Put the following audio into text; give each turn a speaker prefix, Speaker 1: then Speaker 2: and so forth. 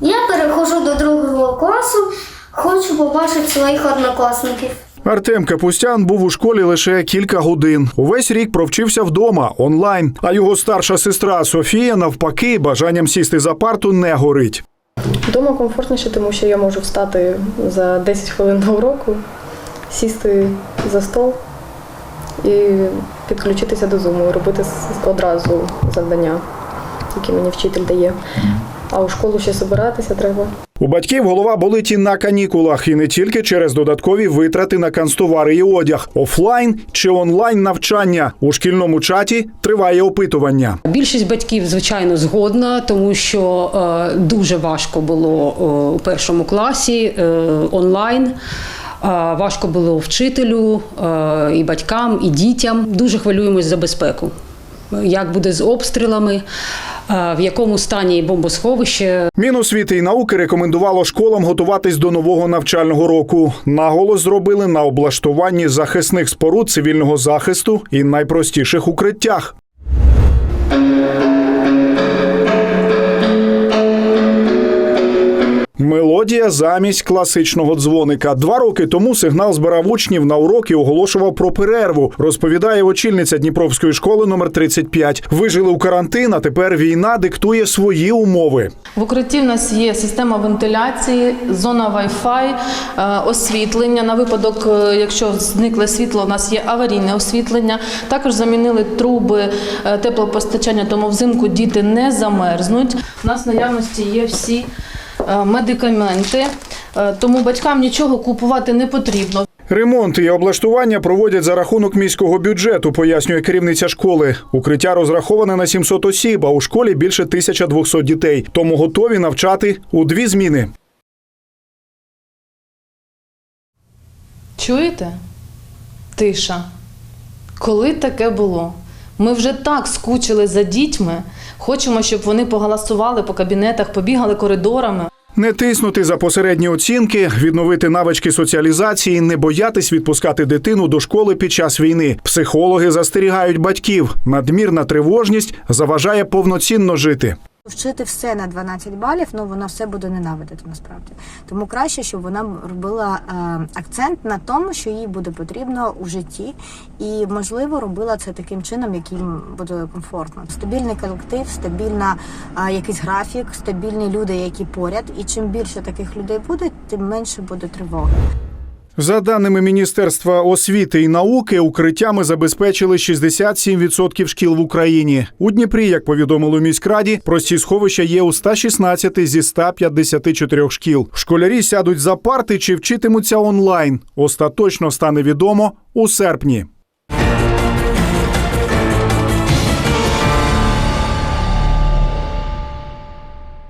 Speaker 1: Я переходжу до другого класу, хочу побачити своїх однокласників.
Speaker 2: Артем Капустян був у школі лише кілька годин. Увесь рік провчився вдома онлайн. А його старша сестра Софія, навпаки, бажанням сісти за парту не горить.
Speaker 3: Вдома комфортніше, тому що я можу встати за 10 хвилин до уроку, сісти за стол і підключитися до зуму, робити одразу завдання, які мені вчитель дає. А у школу ще збиратися треба.
Speaker 2: У батьків голова болить і на канікулах, і не тільки через додаткові витрати на канцтовари і одяг, офлайн чи онлайн навчання. У шкільному чаті триває опитування.
Speaker 4: Більшість батьків, звичайно, згодна, тому що е, дуже важко було е, у першому класі е, онлайн. Е, Важко було вчителю, е, і батькам, і дітям. Дуже хвилюємось за безпеку. Як буде з обстрілами, в якому стані бомбосховище,
Speaker 2: Міносвіти і науки рекомендувало школам готуватись до нового навчального року. Наголос зробили на облаштуванні захисних споруд цивільного захисту і найпростіших укриттях. Мелодія замість класичного дзвоника. Два роки тому сигнал збирав учнів на уроки, оголошував про перерву. Розповідає очільниця Дніпровської школи номер 35. Вижили у карантин, а тепер війна диктує свої умови.
Speaker 5: В укритті в нас є система вентиляції, зона Wi-Fi, е, освітлення. На випадок, е, якщо зникле світло, у нас є аварійне освітлення. Також замінили труби е, теплопостачання, тому взимку діти не замерзнуть. У нас наявності є всі медикаменти, е, тому батькам нічого купувати не потрібно.
Speaker 2: Ремонт і облаштування проводять за рахунок міського бюджету, пояснює керівниця школи. Укриття розраховане на 700 осіб, а у школі більше 1200 дітей. Тому готові навчати у дві зміни.
Speaker 5: Чуєте? Тиша. Коли таке було? Ми вже так скучили за дітьми. Хочемо, щоб вони погаласували по кабінетах, побігали коридорами.
Speaker 2: Не тиснути за посередні оцінки, відновити навички соціалізації, не боятись відпускати дитину до школи під час війни. Психологи застерігають батьків. Надмірна тривожність заважає повноцінно жити.
Speaker 6: Вчити все на 12 балів, ну вона все буде ненавидити насправді. Тому краще, щоб вона робила е, акцент на тому, що їй буде потрібно у житті, і можливо робила це таким чином, яким буде комфортно. Стабільний колектив, стабільна е, якийсь графік, стабільні люди, які поряд. І чим більше таких людей буде, тим менше буде тривоги.
Speaker 2: За даними Міністерства освіти і науки, укриттями забезпечили 67% шкіл в Україні. У Дніпрі, як повідомили у міськраді, прості сховища є у 116 зі 154 шкіл. Школярі сядуть за парти чи вчитимуться онлайн. Остаточно стане відомо у серпні.